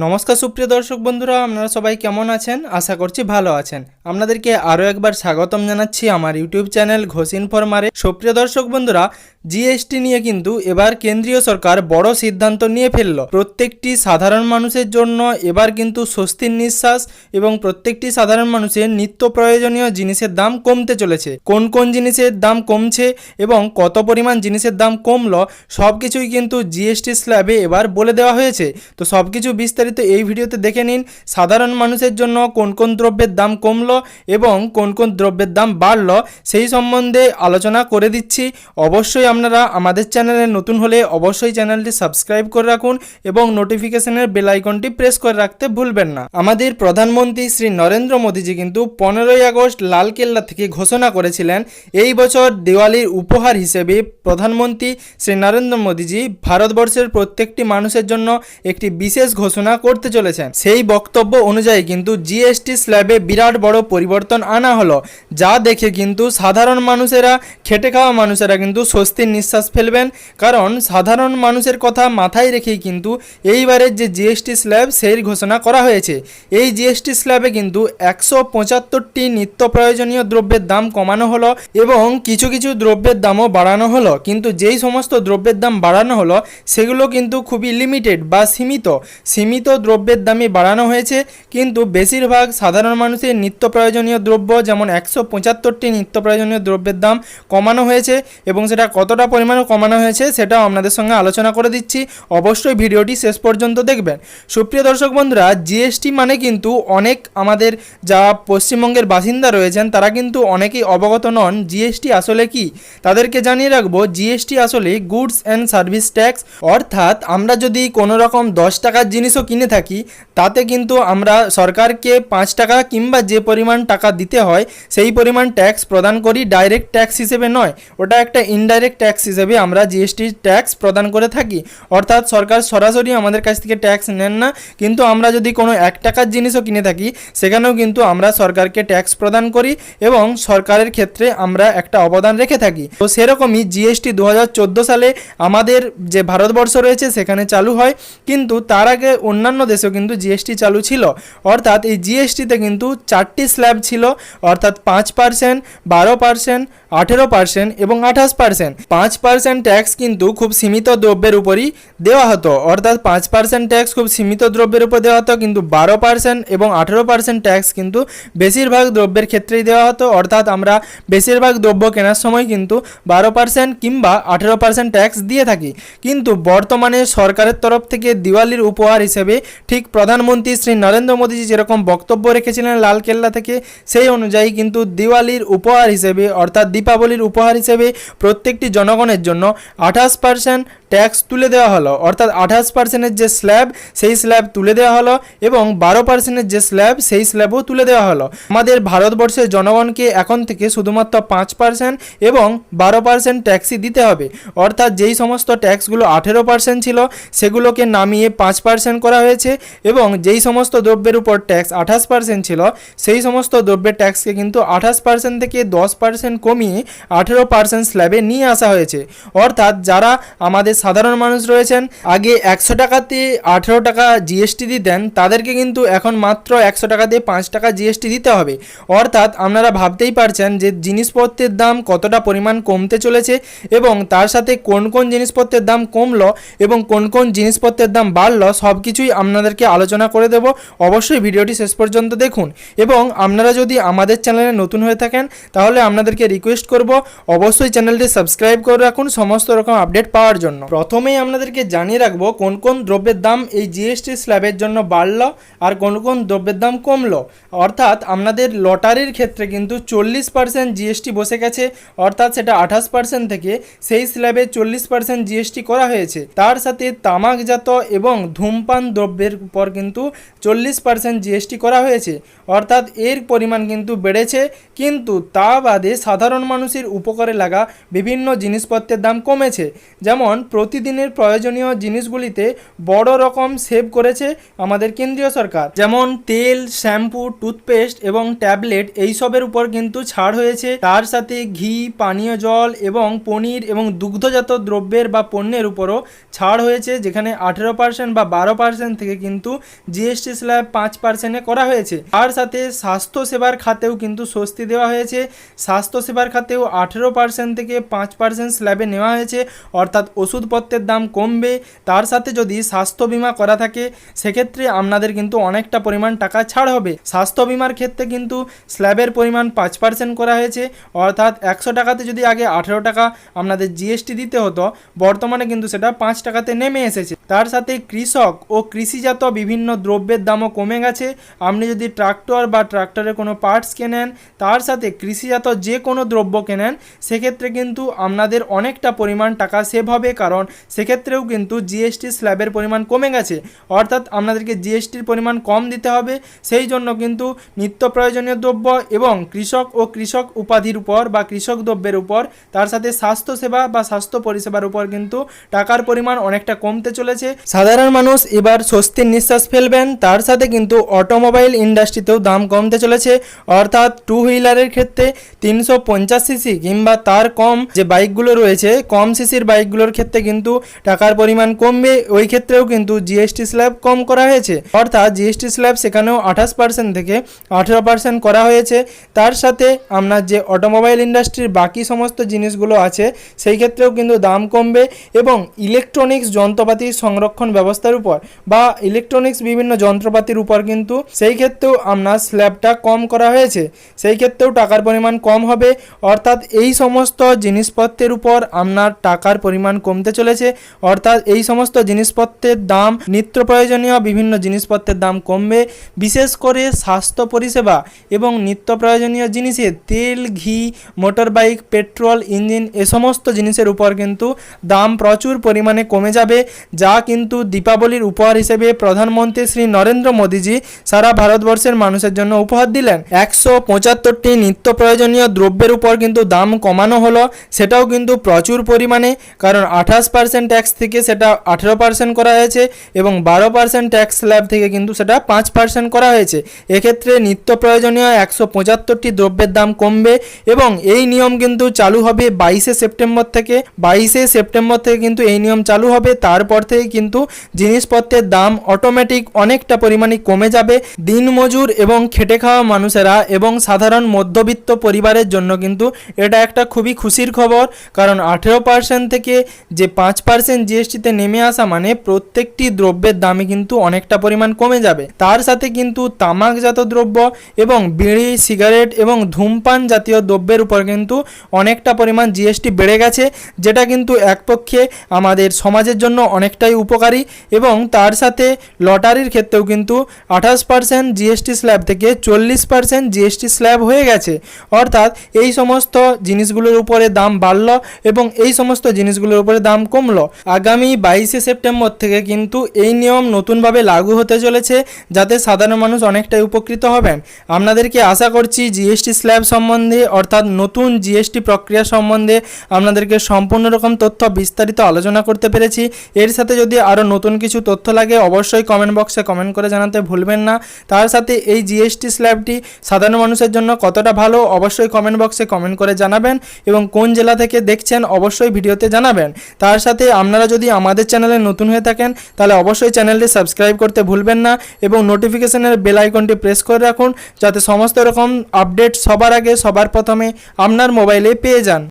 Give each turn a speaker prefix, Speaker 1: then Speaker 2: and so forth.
Speaker 1: নমস্কার, সুপ্রিয় দর্শক বন্ধুরা, আপনারা সবাই কেমন আছেন? আশা করছি ভালো আছেন। আপনাদেরকে আরও একবার স্বাগতম জানাচ্ছি আমার ইউটিউব চ্যানেল ঘোষ ইনফরমারে। সুপ্রিয় দর্শক বন্ধুরা জিএসটি নিয়ে কিন্তু এবার কেন্দ্রীয় সরকার বড় সিদ্ধান্ত নিয়ে ফেলল। প্রত্যেকটি সাধারণ মানুষের জন্য এবার কিন্তু স্বস্তির নিঃশ্বাস এবং প্রত্যেকটি সাধারণ মানুষের নিত্য প্রয়োজনীয় জিনিসের দাম কমতে চলেছে। কোন কোন জিনিসের দাম কমছে এবং কত পরিমাণ জিনিসের দাম কমল সব কিছুই কিন্তু জিএসটি স্ল্যাবে এবার বলে দেওয়া হয়েছে। তো সব কিছু বিস্তারিত এই ভিডিওতে দেখে নিন, সাধারণ মানুষের জন্য কোন কোন দ্রব্যের দাম কমল এবং কোন কোন দ্রব্যের দাম বাড়ল, সেই সম্বন্ধে আলোচনা করে দিচ্ছি। অবশ্যই আপনারা আমাদের চ্যানেলে নতুন হলে অবশ্যই চ্যানেলটি সাবস্ক্রাইব করে রাখুন এবং নোটিফিকেশনের বেল আইকনটি প্রেস করে রাখতে ভুলবেন না। আমাদের প্রধানমন্ত্রী শ্রী নরেন্দ্র মোদীজি কিন্তু পনেরোই আগস্ট লালকেল্লা থেকে ঘোষণা করেছিলেন, এই বছর দিওয়ালির উপহার হিসেবে প্রধানমন্ত্রী শ্রী নরেন্দ্র মোদীজি ভারতবর্ষের প্রত্যেকটি মানুষের জন্য একটি বিশেষ ঘোষণা করতে চলেছেন। সেই বক্তব্য অনুযায়ী কিন্তু জিএসটি স্ল্যাবে বিরাট বড় পরিবর্তন আনা হলো, যা দেখে কিন্তু সাধারণ মানুষেরা, খেটে খাওয়া মানুষেরা কিন্তু নিঃশ্বাস ফেলবেন। কারণ সাধারণ মানুষের কথা মাথায় রেখেই কিন্তু এইবারের যে জিএসটি স্ল্যাব, সেই ঘোষণা করা হয়েছে। এই জিএসটি স্ল্যাবে কিন্তু একশো পঁচাত্তরটি নিত্য প্রয়োজনীয় দ্রব্যের দাম কমানো হলো এবং কিছু কিছু দ্রব্যের দামও বাড়ানো হলো। কিন্তু যেই সমস্ত দ্রব্যের দাম বাড়ানো হলো, সেগুলো কিন্তু খুবই লিমিটেড বা সীমিত। সীমিত দ্রব্যের দামই বাড়ানো হয়েছে। কিন্তু বেশিরভাগ সাধারণ মানুষের নিত্য প্রয়োজনীয় দ্রব্য, যেমন একশো পঁচাত্তরটি নিত্য প্রয়োজনীয় দ্রব্যের দাম কমানো হয়েছে এবং সেটা কতটা পরিমাণে কমানো হয়েছে সেটাও আপনাদের সঙ্গে আলোচনা করে দিচ্ছি। অবশ্যই ভিডিওটি শেষ পর্যন্ত দেখবেন। সুপ্রিয় দর্শক বন্ধুরা জিএসটি মানে কিন্তু অনেক আমাদের যা পশ্চিমবঙ্গের বাসিন্দা রয়েছেন, তারা কিন্তু অনেকেই অবগত নন জিএসটি আসলে কি। তাদেরকে জানিয়ে রাখব জিএসটি আসলে গুডস অ্যান্ড সার্ভিস ট্যাক্স অর্থাৎ আমরা যদি কোনো রকম দশ টাকার জিনিসও কিনে থাকি, তাতে কিন্তু আমরা সরকারকে পাঁচ টাকা কিংবা যে পরিমাণ টাকা দিতে হয়, সেই পরিমাণ ট্যাক্স প্রদান করি ডাইরেক্ট ট্যাক্স হিসেবে নয়। ওটা একটা ইনডাইরেক্ট ট্যাক্স হিসেবে আমরা জিএসটি ট্যাক্স প্রদান করে থাকি। অর্থাৎ সরকার সরাসরি আমাদের কাছ থেকে ট্যাক্স নেন না। কিন্তু আমরা যদি কোনো এক টাকার জিনিসও কিনে থাকি, সেখানেও কিন্তু আমরা সরকারকে ট্যাক্স প্রদান করি এবং সরকারের ক্ষেত্রে আমরা একটা অবদান রেখে থাকি। তো সেরকমই জিএসটি দু হাজার চোদ্দ সালে আমাদের যে ভারতবর্ষ রয়েছে, সেখানে চালু হয়। কিন্তু তার আগে অন্যান্য দেশেও কিন্তু জিএসটি চালু ছিল। অর্থাৎ এই জিএসটিতে কিন্তু চারটি স্ল্যাব ছিল। অর্থাৎ পাঁচ পার্সেন্ট বারো পার্সেন্ট আঠেরো পার্সেন্ট এবং আঠাশ পার্সেন্ট পাঁচ পার্সেন্ট ট্যাক্স কিন্তু খুব সীমিত দ্রব্যের উপরই দেওয়া হতো। অর্থাৎ পাঁচ পার্সেন্ট ট্যাক্স খুব সীমিত দ্রব্যের উপর দেওয়া হতো, কিন্তু বারো পার্সেন্ট এবং আঠেরো পার্সেন্ট ট্যাক্স কিন্তু বেশিরভাগ দ্রব্যের ক্ষেত্রেই দেওয়া হতো। অর্থাৎ আমরা বেশিরভাগ দ্রব্য কেনার সময় কিন্তু বারো পার্সেন্ট কিংবা আঠেরো পার্সেন্ট ট্যাক্স দিয়ে থাকি। কিন্তু বর্তমানে সরকারের তরফ থেকে দিওয়ালির উপহার হিসেবে ঠিক প্রধানমন্ত্রী শ্রী নরেন্দ্র মোদীজি যেরকম বক্তব্য রেখেছিলেন লালকেল্লা থেকে, সেই অনুযায়ী কিন্তু দিওয়ালির উপহার হিসেবে অর্থাৎ দীপাবলির উপহার হিসেবে প্রত্যেকটি জনগণের জন্য আঠাশ পার্সেন্ট ট্যাক্স তুলে দেওয়া হলো। অর্থাৎ আঠাশ পার্সেন্টের যে স্ল্যাব সেই স্ল্যাব তুলে দেওয়া হলো এবং বারো পার্সেন্টের যে স্ল্যাব সেই স্ল্যাবও তুলে দেওয়া হলো। আমাদের ভারতবর্ষের জনগণকে এখন থেকে শুধুমাত্র পাঁচ পার্সেন্ট এবং বারো পার্সেন্ট ট্যাক্সই দিতে হবে। অর্থাৎ যেই সমস্ত ট্যাক্সগুলো আঠেরো পার্সেন্ট ছিল, সেগুলোকে নামিয়ে পাঁচ পার্সেন্ট করা হয়েছে এবং যেই সমস্ত দ্রব্যের উপর ট্যাক্স আঠাশ পার্সেন্ট ছিল, সেই সমস্ত দ্রব্যের ট্যাক্সকে কিন্তু আঠাশ পার্সেন্ট থেকে দশ পার্সেন্ট কমিয়ে আঠেরো পার্সেন্ট স্ল্যাবে নিয়ে আসা হয়েছে। অর্থাৎ যারা আমাদের সাধারণ মানুষ রয়েছেন, আগে একশো টাকাতে আঠেরো টাকা জিএসটি দিতেন, তাদেরকে কিন্তু এখন মাত্র একশো টাকা দিয়ে পাঁচ টাকা জিএসটি দিতে হবে। অর্থাৎ আপনারা ভাবতেই পারছেন যে জিনিসপত্রের দাম কতটা পরিমাণ কমতে চলেছে এবং তার সাথে কোন কোন জিনিসপত্রের দাম কমলো এবং কোন কোন জিনিসপত্রের দাম বাড়লো সব কিছুই আপনাদেরকে আলোচনা করে দেব। অবশ্যই ভিডিওটি শেষ পর্যন্ত দেখুন এবং আপনারা যদি আমাদের চ্যানেলে নতুন হয়ে থাকেন, তাহলে আপনাদেরকে রিকোয়েস্ট করব। অবশ্যই চ্যানেলটি সাবস্ক্রাইব করে রাখুন সমস্ত রকম আপডেট পাওয়ার জন্য। প্রথমেই আপনাদেরকে জানিয়ে রাখব কোন কোন দ্রব্যের দাম এই জিএসটি স্ল্যাবের জন্য বাড়লো আর কোন কোন দ্রব্যের দাম কমলো। অর্থাৎ আপনাদের লটারির ক্ষেত্রে কিন্তু চল্লিশ পার্সেন্ট জিএসটি বসে গেছে, অর্থাৎ সেটা আঠাশ পার্সেন্ট থেকে সেই স্ল্যাবে চল্লিশ পার্সেন্ট জিএসটি করা হয়েছে। তার সাথে তামাকজাত এবং ধূমপান দ্রব্যের উপর কিন্তু চল্লিশ পার্সেন্ট জিএসটি করা হয়েছে, অর্থাৎ এর পরিমাণ কিন্তু বেড়েছে। কিন্তু তা বাদে সাধারণ মানুষের উপকারে লাগা বিভিন্ন জিনিসপত্রের দাম কমেছে। যেমন প্রতিদিনের প্রয়োজনীয় জিনিসগুলিতে বড় রকম সেভ করেছে আমাদের কেন্দ্রীয় সরকার। যেমন তেল, শ্যাম্পু, টুথপেস্ট এবং ট্যাবলেট এইসবের উপর কিন্তু ছাড় হয়েছে। তার সাথে ঘি, পানীয় জল এবং পনির এবং দুগ্ধজাত দ্রব্যের বা পণ্যের উপরও ছাড় হয়েছে, যেখানে আঠেরো পার্সেন্ট বা বারো পার্সেন্ট থেকে কিন্তু জিএসটি স্ল্যাব পাঁচ পার্সেন্টে করা হয়েছে। তার সাথে স্বাস্থ্য সেবার খাতেও কিন্তু স্বস্তি দেওয়া হয়েছে। স্বাস্থ্য সেবার খাতেও আঠেরো পার্সেন্ট থেকে পাঁচ পার্সেন্ট স্ল্যাবে নেওয়া হয়েছে, অর্থাৎ ওষুধপত্রের দাম কমবে, তার সাথে যদি স্বাস্থ্য বিমা করা থাকে, সেক্ষেত্রে আপনাদের কিন্তু অনেকটা পরিমাণ টাকা ছাড় হবে। স্বাস্থ্য বিমার ক্ষেত্রে কিন্তু স্ল্যাবের পরিমাণ পাঁচ পার্সেন্ট করা হয়েছে, অর্থাৎ একশো টাকাতে যদি আগে আঠেরো টাকা আপনাদের জিএসটি দিতে হতো, বর্তমানে কিন্তু সেটা পাঁচ টাকাতে নেমে এসেছে। তার সাথে কৃষক ও কৃষিজাত বিভিন্ন দ্রব্যের দামও কমে গেছে। আপনি যদি ট্রাক্টর বা ট্রাক্টরের কোনো পার্টস কেনেন, তার সাথে কৃষিজাত যে কোনো দ্রব্য কেনেন, সেক্ষেত্রে কিন্তু আপনাদের অনেকটা পরিমাণ টাকা সেভ হবে, কারণ সেক্ষেত্রেও কিন্তু জিএসটি স্ল্যাবের পরিমাণ কমে গেছে। অর্থাৎ আপনাদেরকে জিএসটির পরিমাণ কম দিতে হবে। সেই জন্য কিন্তু নিত্য প্রয়োজনীয় দ্রব্য এবং কৃষক ও কৃষক উপাধির উপর বা কৃষক দ্রব্যের উপর, তার সাথে স্বাস্থ্যসেবা বা স্বাস্থ্য পরিষেবার উপর কিন্তু টাকার পরিমাণ অনেকটা কমতে চলেছে। সাধারণ মানুষ এবার স্বস্তির নিঃশ্বাস ফেলবেন। তার সাথে কিন্তু অটোমোবাইল ইন্ডাস্ট্রিতেও দাম কমতে চলেছে। অর্থাৎ টু হুইলারের ক্ষেত্রে তিনশো পঞ্চাশ সিসি কিংবা তার কম যে বাইকগুলো রয়েছে, কম সিসির বাইকগুলোর ক্ষেত্রে কিন্তু টাকার পরিমাণ কমবে, ওই ক্ষেত্রেও কিন্তু জিএসটি স্ল্যাব কম করা হয়েছে। অর্থাৎ জিএসটি স্ল্যাব সেখানেও আঠাশ পার্সেন্ট থেকে আঠেরো পার্সেন্ট করা হয়েছে। তার সাথে আপনার যে অটোমোবাইল ইন্ডাস্ট্রির বাকি সমস্ত জিনিসগুলো আছে, সেই ক্ষেত্রেও কিন্তু দাম কমবে এবং ইলেকট্রনিক্স যন্ত্রপাতির সংরক্ষণ ব্যবস্থার উপর বা ইলেকট্রনিক্স বিভিন্ন যন্ত্রপাতির উপর কিন্তু সেই ক্ষেত্রেও আপনার স্ল্যাবটা কম করা হয়েছে। সেই ক্ষেত্রেও টাকার পরিমাণ কম হবে। অর্থাৎ এই সমস্ত জিনিসপত্রের উপর আপনার টাকার পরিমাণ কমতে চলেছে। অর্থাৎ এই সমস্ত জিনিসপত্রের দাম নিত্য প্রয়োজনীয় বিভিন্ন জিনিসপত্রের দাম কমবে, বিশেষ করে স্বাস্থ্য পরিষেবা এবং নিত্য প্রয়োজনীয় জিনিসের তেল, ঘি মোটর বাইক পেট্রোল, ইঞ্জিন এ সমস্ত জিনিসের উপর কিন্তু দাম প্রচুর পরিমাণে কমে যাবে, যা কিন্তু দীপাবলির উপহার হিসেবে প্রধানমন্ত্রী শ্রী নরেন্দ্র মোদীজি সারা ভারতবর্ষের মানুষের জন্য উপহার দিলেন। একশো পঁচাত্তরটি নিত্য প্রয়োজনীয় দ্রব্যের উপর কিন্তু দাম কমানো হলো, সেটাও কিন্তু প্রচুর পরিমাণে, কারণ আঠাশ পার্সেন্ট ট্যাক্স থেকে সেটা আঠেরো পার্সেন্ট করা হয়েছে এবং বারো পার্সেন্ট ট্যাক্স স্ল্যাব থেকে কিন্তু সেটা পাঁচ পার্সেন্ট করা হয়েছে। এক্ষেত্রে নিত্য প্রয়োজনীয় একশো পঁচাত্তরটি দ্রব্যের দাম কমবে এবং এই নিয়ম কিন্তু চালু হবে বাইশে সেপ্টেম্বর থেকে। বাইশে সেপ্টেম্বর থেকে কিন্তু এই নিয়ম চালু হবে। তারপর থেকে কিন্তু জিনিসপত্রের দাম অটোমেটিক অনেকটা পরিমাণে কমে যাবে। দিনমজুর এবং খেটে খাওয়া মানুষেরা এবং সাধারণ মধ্যবিত্ত পরিবারের জন্য কিন্তু এটা একটা খুবই খুশির খবর। কারণ আঠেরো পার্সেন্ট থেকে যে পাঁচ পার্সেন্ট জিএসটিতে নেমে আসা মানে প্রত্যেকটি দ্রব্যের দামে কিন্তু অনেকটা পরিমাণ কমে যাবে। তার সাথে কিন্তু তামাকজাত দ্রব্য এবং বিড়ি, সিগারেট এবং ধূমপান জাতীয় দ্রব্যের উপর কিন্তু অনেকটা পরিমাণ জিএসটি বেড়ে গেছে, যেটা কিন্তু একপক্ষে আমাদের সমাজের জন্য অনেকটাই উপকারী এবং তার সাথে লটারির ক্ষেত্রেও কিন্তু আঠাশ পার্সেন্ট জিএসটি স্ল্যাব থেকে চল্লিশ পার্সেন্ট জিএসটি স্ল্যাব হয়ে গেছে। অর্থাৎ এই সমস্ত জিনিসগুলোর উপরে দাম বাড়ল এবং এই সমস্ত জিনিসগুলোর উপরে দাম কমলো। আগামী বাইশে সেপ্টেম্বর থেকে কিন্তু এই নিয়ম নতুনভাবে লাগু হতে চলেছে, যাতে সাধারণ মানুষ অনেকটাই উপকৃত হবেন। আপনাদেরকে আশা করছি জিএসটি স্ল্যাব সম্বন্ধে, অর্থাৎ নতুন জিএসটি প্রক্রিয়া সম্বন্ধে আপনাদেরকে সম্পূর্ণ রকম তথ্য বিস্তারিত আলোচনা করতে পেরেছি। এর সাথে যদি আরও নতুন কিছু তথ্য লাগে, অবশ্যই কমেন্ট বক্সে কমেন্ট করে জানাতে ভুলবেন না। তার সাথে এই জিএসটি স্ল্যাবটি সাধারণ মানুষের জন্য কতটা ভালো, অবশ্যই কমেন্ট বক্সে কমেন্ট করে জানাবেন এবং কোন জেলা থেকে দেখছেন, অবশ্যই ভিডিওতে জানাবেন। তার সাথে আপনারা যদি আমাদের চ্যানেলে নতুন হয়ে থাকেন, তাহলে অবশ্যই চ্যানেলটি সাবস্ক্রাইব করতে ভুলবেন না এবং নোটিফিকেশনের বেল আইকনটি প্রেস করে রাখুন, যাতে সমস্ত রকম আপডেট সবার আগে, সবার প্রথমে আপনার মোবাইলে পেয়ে যান।